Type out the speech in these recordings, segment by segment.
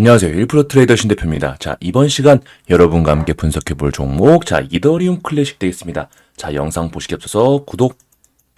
안녕하세요. 1프로 트레이더 신 대표입니다. 자, 이번 시간 여러분과 함께 분석해 볼 종목, 자, 이더리움 클래식 되겠습니다. 자, 영상 보시기 앞서서 구독,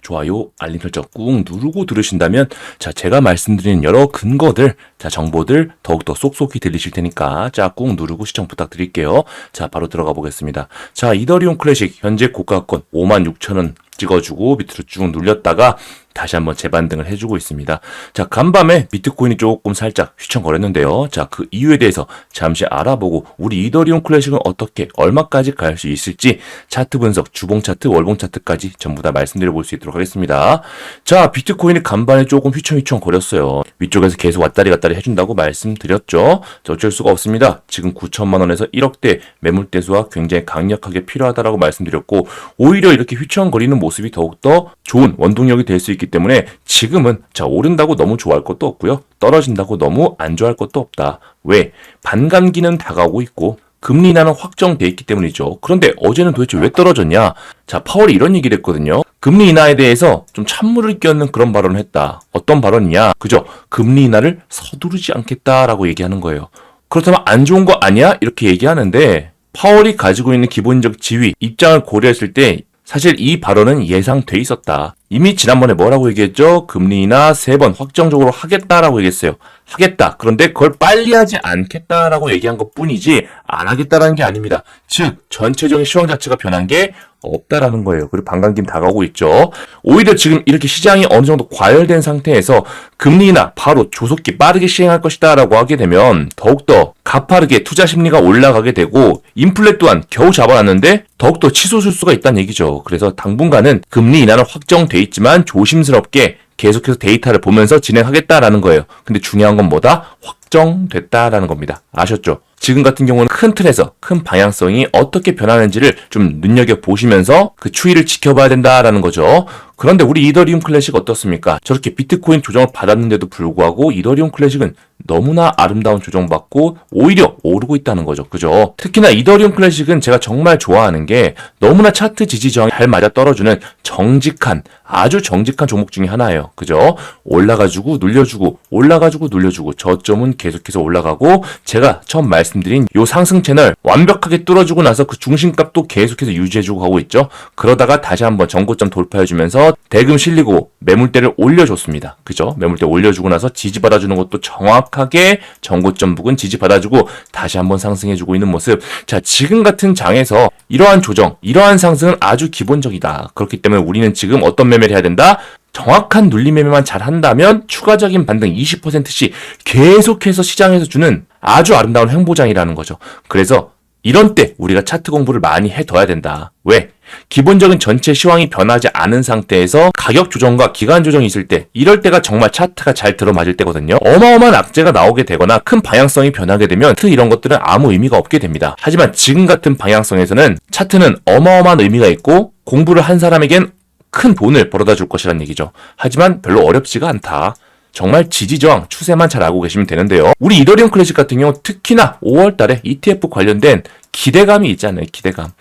좋아요, 알림 설정 꾹 누르고 들으신다면, 자, 제가 말씀드린 여러 근거들, 자, 정보들 더욱더 쏙쏙이 들리실 테니까, 자, 꾹 누르고 시청 부탁드릴게요. 자, 바로 들어가 보겠습니다. 자, 이더리움 클래식, 현재 고가권 56,000원 찍어주고 밑으로 쭉 눌렸다가 다시 한번 재반등을 해주고 있습니다. 자, 간밤에 비트코인이 조금 살짝 휘청거렸는데요. 자, 그 이유에 대해서 잠시 알아보고 우리 이더리움 클래식은 어떻게 얼마까지 갈 수 있을지 차트 분석, 주봉 차트, 월봉 차트까지 전부 다 말씀드려 볼 수 있도록 하겠습니다. 자, 비트코인이 간밤에 조금 휘청휘청 거렸어요. 위쪽에서 계속 왔다리 갔다리 해준다고 말씀드렸죠. 자, 어쩔 수가 없습니다. 지금 9천만 원에서 1억대 매물대수가 굉장히 강력하게 필요하다라고 말씀드렸고 오히려 이렇게 휘청거리는 모습이 더욱더 좋은 원동력이 될 수 있기 때문에 지금은 자 오른다고 너무 좋아할 것도 없고요. 떨어진다고 너무 안 좋아할 것도 없다. 왜? 반감기는 다가오고 있고 금리 인하는 확정돼 있기 때문이죠. 그런데 어제는 도대체 왜 떨어졌냐? 자, 파월이 이런 얘기를 했거든요. 금리 인하에 대해서 좀 찬물을 끼얹는 그런 발언을 했다. 어떤 발언이냐? 그죠? 금리 인하를 서두르지 않겠다라고 얘기하는 거예요. 그렇다면 안 좋은 거 아니야? 이렇게 얘기하는데 파월이 가지고 있는 기본적 지위, 입장을 고려했을 때 사실 이 발언은 예상돼 있었다. 이미 지난번에 뭐라고 얘기했죠? 금리 인하 세번 확정적으로 하겠다라고 얘기했어요. 하겠다. 그런데 그걸 빨리 하지 않겠다라고 얘기한 것 뿐이지 안 하겠다라는 게 아닙니다. 즉 전체적인 시황 자체가 변한 게 없다라는 거예요. 그리고 반감김 다가오고 있죠. 오히려 지금 이렇게 시장이 어느 정도 과열된 상태에서 금리 인하 바로 조속히 빠르게 시행할 것이다라고 하게 되면 더욱더 가파르게 투자 심리가 올라가게 되고 인플레 또한 겨우 잡아놨는데 더욱더 치솟을 수가 있다는 얘기죠. 그래서 당분간은 금리 인하는 확정돼 있지만 조심스럽게 계속해서 데이터를 보면서 진행하겠다라는 거예요. 근데 중요한 건 뭐다? 확정됐다라는 겁니다. 아셨죠? 지금 같은 경우는 큰 틀에서 큰 방향성이 어떻게 변하는지를 좀 눈여겨 보시면서 그 추이를 지켜봐야 된다라는 거죠. 그런데 우리 이더리움 클래식 어떻습니까? 저렇게 비트코인 조정을 받았는데도 불구하고 이더리움 클래식은 너무나 아름다운 조정받고 오히려 오르고 있다는 거죠. 그죠? 특히나 이더리움 클래식은 제가 정말 좋아하는 게 너무나 차트 지지 저항이 잘 맞아 떨어주는 정직한 아주 정직한 종목 중에 하나예요. 그죠? 올라가지고 눌려주고 올라가지고 눌려주고 저점은 계속해서 올라가고 제가 처음 말씀 드린 요 상승 채널 완벽하게 뚫어주고 나서 그 중심값도 계속해서 유지해주고 가고 있죠. 그러다가 다시 한번 전고점 돌파해주면서 대금 실리고 매물대를 올려줬습니다. 그죠? 매물대 올려주고 나서 지지받아주는 것도 정확하게 전고점 부근 지지받아주고 다시 한번 상승해주고 있는 모습. 자, 지금 같은 장에서 이러한 조정, 이러한 상승은 아주 기본적이다. 그렇기 때문에 우리는 지금 어떤 매매를 해야 된다? 정확한 눌림 매매만 잘 한다면 추가적인 반등 20%씩 계속해서 시장에서 주는 아주 아름다운 행보장이라는 거죠. 그래서 이런 때 우리가 차트 공부를 많이 해둬야 된다. 왜? 기본적인 전체 시황이 변하지 않은 상태에서 가격 조정과 기간 조정이 있을 때 이럴 때가 정말 차트가 잘 들어맞을 때거든요. 어마어마한 악재가 나오게 되거나 큰 방향성이 변하게 되면 차트 이런 것들은 아무 의미가 없게 됩니다. 하지만 지금 같은 방향성에서는 차트는 어마어마한 의미가 있고 공부를 한 사람에겐 큰 돈을 벌어다 줄 것이라는 얘기죠. 하지만 별로 어렵지가 않다. 정말 지지저항 추세만 잘 알고 계시면 되는데요. 우리 이더리움 클래식 같은 경우 특히나 5월 달에 ETF 관련된 기대감이 있잖아요. 기대감.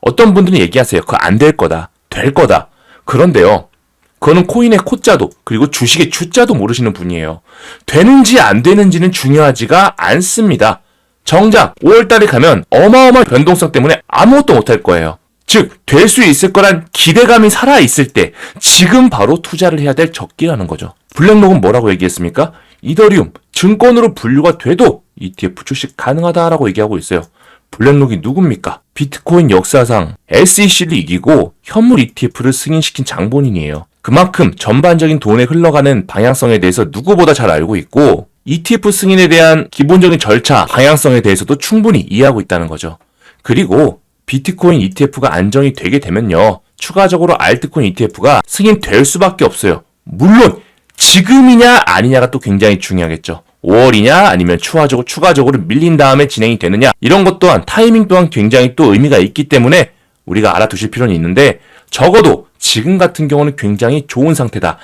어떤 분들은 얘기하세요. 그거 안 될 거다. 될 거다. 그런데요. 그거는 코인의 코자도 그리고 주식의 주자도 모르시는 분이에요. 되는지 안 되는지는 중요하지가 않습니다. 정작 5월 달에 가면 어마어마한 변동성 때문에 아무것도 못할 거예요. 즉, 될 수 있을 거란 기대감이 살아있을 때 지금 바로 투자를 해야 될 적기라는 거죠. 블랙록은 뭐라고 얘기했습니까? 이더리움, 증권으로 분류가 돼도 ETF 출시 가능하다라고 얘기하고 있어요. 블랙록이 누굽니까? 비트코인 역사상 SEC를 이기고 현물 ETF를 승인시킨 장본인이에요. 그만큼 전반적인 돈에 흘러가는 방향성에 대해서 누구보다 잘 알고 있고 ETF 승인에 대한 기본적인 절차, 방향성에 대해서도 충분히 이해하고 있다는 거죠. 그리고 비트코인 ETF가 안정이 되게 되면요. 추가적으로 알트코인 ETF가 승인될 수밖에 없어요. 물론 지금이냐 아니냐가 또 굉장히 중요하겠죠. 5월이냐 아니면 추가적으로 추가적으로 밀린 다음에 진행이 되느냐 이런 것 또한 타이밍 또한 굉장히 또 의미가 있기 때문에 우리가 알아두실 필요는 있는데 적어도 지금 같은 경우는 굉장히 좋은 상태다.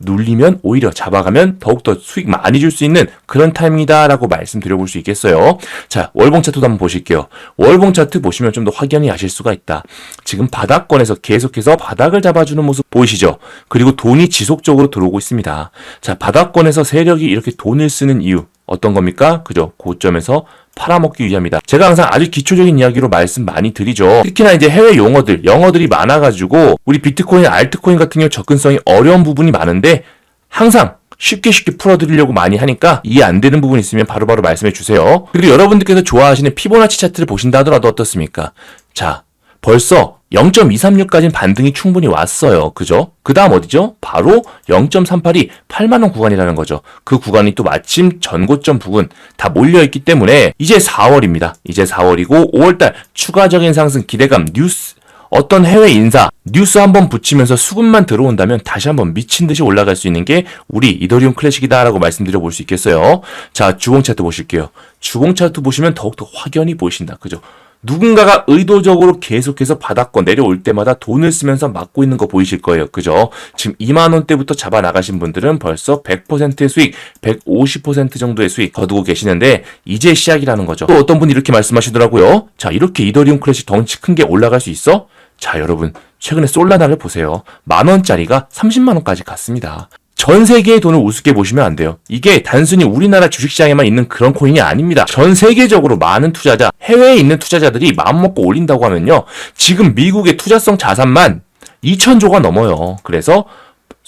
눌리면 오히려 잡아가면 더욱더 수익 많이 줄 수 있는 그런 타이밍이다라고 말씀드려볼 수 있겠어요. 자, 월봉 차트도 한번 보실게요. 월봉 차트 보시면 좀 더 확연히 아실 수가 있다. 지금 바닥권에서 계속해서 바닥을 잡아주는 모습 보이시죠? 그리고 돈이 지속적으로 들어오고 있습니다. 자, 바닥권에서 세력이 이렇게 돈을 쓰는 이유. 어떤 겁니까? 그죠? 고점에서 팔아먹기 위함이다. 제가 항상 아주 기초적인 이야기로 말씀 많이 드리죠. 특히나 이제 해외 용어들, 영어들이 많아가지고 우리 비트코인, 알트코인 같은 경우 접근성이 어려운 부분이 많은데 항상 쉽게 쉽게 풀어드리려고 많이 하니까 이해 안 되는 부분 있으면 바로바로 말씀해 주세요. 그리고 여러분들께서 좋아하시는 피보나치 차트를 보신다 하더라도 어떻습니까? 자, 벌써 0.236까지는 반등이 충분히 왔어요. 그죠? 그 다음 어디죠? 바로 0.38이 8만원 구간이라는 거죠. 그 구간이 또 마침 전고점 부근 다 몰려있기 때문에 이제 4월입니다. 이제 4월이고 5월달 추가적인 상승 기대감 뉴스 어떤 해외 인사 뉴스 한번 붙이면서 수급만 들어온다면 다시 한번 미친 듯이 올라갈 수 있는 게 우리 이더리움 클래식이다라고 말씀드려 볼 수 있겠어요. 자, 주봉 차트 보실게요. 주봉 차트 보시면 더욱더 확연히 보이신다. 그죠? 누군가가 의도적으로 계속해서 바닥권 내려올 때마다 돈을 쓰면서 막고 있는 거 보이실 거예요. 그죠? 지금 2만 원대부터 잡아 나가신 분들은 벌써 100%의 수익, 150% 정도의 수익 거두고 계시는데 이제 시작이라는 거죠. 또 어떤 분이 이렇게 말씀하시더라고요. 자, 이렇게 이더리움 클래식 덩치 큰 게 올라갈 수 있어? 자, 여러분, 최근에 솔라나를 보세요. 만 원짜리가 30만 원까지 갔습니다. 전 세계의 돈을 우습게 보시면 안 돼요. 이게 단순히 우리나라 주식시장에만 있는 그런 코인이 아닙니다. 전 세계적으로 많은 투자자, 해외에 있는 투자자들이 마음먹고 올린다고 하면요. 지금 미국의 투자성 자산만 2천조가 넘어요. 그래서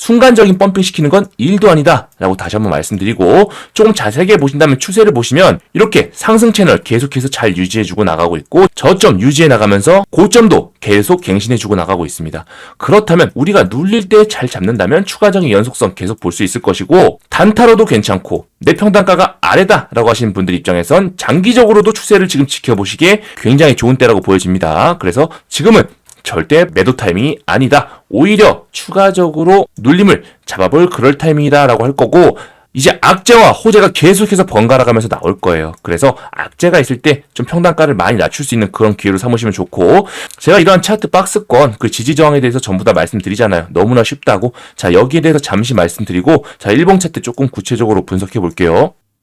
순간적인 펌핑 시키는 건 일도 아니다. 라고 다시 한번 말씀드리고, 조금 자세하게 보신다면 추세를 보시면, 이렇게 상승 채널 계속해서 잘 유지해주고 나가고 있고, 저점 유지해 나가면서 고점도 계속 갱신해주고 나가고 있습니다. 그렇다면 우리가 눌릴 때 잘 잡는다면 추가적인 연속성 계속 볼 수 있을 것이고, 단타로도 괜찮고, 내 평단가가 아래다. 라고 하시는 분들 입장에선 장기적으로도 추세를 지금 지켜보시기에 굉장히 좋은 때라고 보여집니다. 그래서 지금은 절대 매도 타이밍이 아니다. 오히려 추가적으로 눌림을 잡아볼 그럴 타이밍이다 라고 할 거고 이제 악재와 호재가 계속해서 번갈아 가면서 나올 거예요. 그래서 악재가 있을 때 좀 평단가를 많이 낮출 수 있는 그런 기회로 삼으시면 좋고 제가 이러한 차트 박스권 그 지지 저항에 대해서 전부 다 말씀드리잖아요. 너무나 쉽다고. 자, 여기에 대해서 잠시 말씀드리고 자, 일봉 차트 조금 구체적으로 분석해 볼게요.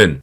이유는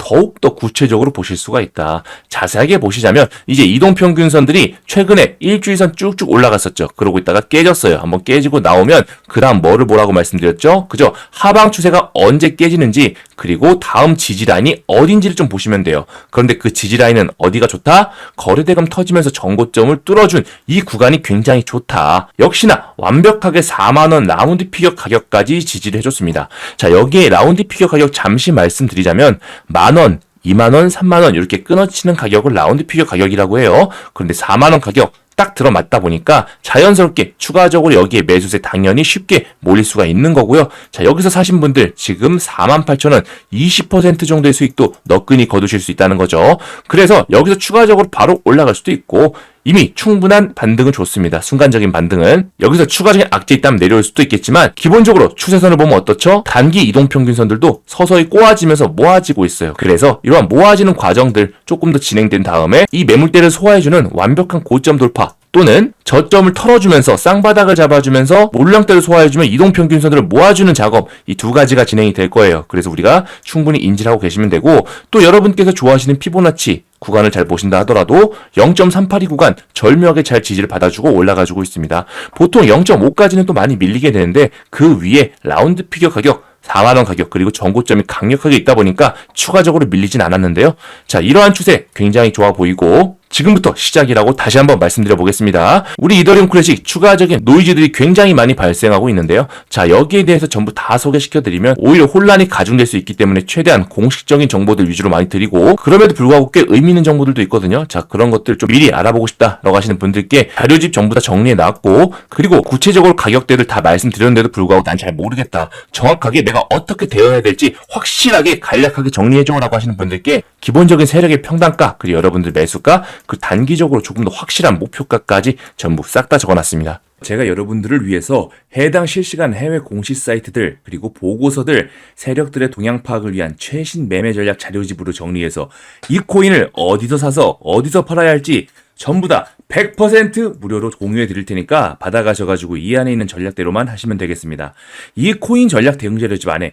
더욱더 구체적으로 보실 수가 있다. 자세하게 보시자면 이제 이동평균선들이 최근에 일주일선 쭉쭉 올라갔었죠. 그러고 있다가 깨졌어요. 한번 깨지고 나오면 그 다음 뭐를 보라고 말씀드렸죠? 그죠? 하방 추세가 언제 깨지는지 그리고 다음 지지라인이 어딘지를 좀 보시면 돼요. 그런데 그 지지라인은 어디가 좋다? 거래대금 터지면서 정고점을 뚫어준 이 구간이 굉장히 좋다. 역시나 완벽하게 4만원 라운드 피겨 가격까지 지지를 해줬습니다. 자, 여기에 라운드 피겨 가격 잠시 말씀드리자면 만 원, 2만원, 3만원 이렇게 끊어치는 가격을 라운드 피겨 가격이라고 해요. 그런데 4만원 가격 딱 들어맞다 보니까 자연스럽게 추가적으로 여기에 매수세 당연히 쉽게 몰릴 수가 있는 거고요. 자, 여기서 사신 분들 지금 48,000원 20% 정도의 수익도 너끈히 거두실 수 있다는 거죠. 그래서 여기서 추가적으로 바로 올라갈 수도 있고 이미 충분한 반등은 좋습니다. 순간적인 반등은 여기서 추가적인 악재 있다면 내려올 수도 있겠지만 기본적으로 추세선을 보면 어떻죠? 단기 이동평균선들도 서서히 꼬아지면서 모아지고 있어요. 그래서 이러한 모아지는 과정들 조금 더 진행된 다음에 이 매물대를 소화해주는 완벽한 고점 돌파 또는 저점을 털어주면서 쌍바닥을 잡아주면서 몰랑대를 소화해주면 이동평균선들을 모아주는 작업 이 두 가지가 진행이 될 거예요. 그래서 우리가 충분히 인지를 하고 계시면 되고 또 여러분께서 좋아하시는 피보나치 구간을 잘 보신다 하더라도 0.382 구간 절묘하게 잘 지지를 받아주고 올라가지고 있습니다. 보통 0.5까지는 또 많이 밀리게 되는데 그 위에 라운드 피겨 가격 4만원 가격 그리고 전고점이 강력하게 있다 보니까 추가적으로 밀리진 않았는데요. 자 이러한 추세 굉장히 좋아 보이고 지금부터 시작이라고 다시 한번 말씀드려 보겠습니다. 우리 이더리움 클래식 추가적인 노이즈들이 굉장히 많이 발생하고 있는데요. 자, 여기에 대해서 전부 다 소개시켜 드리면 오히려 혼란이 가중될 수 있기 때문에 최대한 공식적인 정보들 위주로 많이 드리고 그럼에도 불구하고 꽤 의미 있는 정보들도 있거든요. 자, 그런 것들 좀 미리 알아보고 싶다라고 하시는 분들께 자료집 전부 다 정리해 놨고 그리고 구체적으로 가격대를 다 말씀드렸는데도 불구하고 난 잘 모르겠다. 정확하게 내가 어떻게 대응해야 될지 확실하게 간략하게 정리해 줘라고 하시는 분들께 기본적인 세력의 평단가 그리고 여러분들 매수가 그 단기적으로 조금 더 확실한 목표가까지 전부 싹 다 적어놨습니다. 제가 여러분들을 위해서 해당 실시간 해외 공시 사이트들 그리고 보고서들 세력들의 동향 파악을 위한 최신 매매 전략 자료집으로 정리해서 이 코인을 어디서 사서 어디서 팔아야 할지 전부 다 100% 무료로 공유해 드릴 테니까 받아가셔가지고 이 안에 있는 전략대로만 하시면 되겠습니다. 이 코인 전략 대응 자료집 안에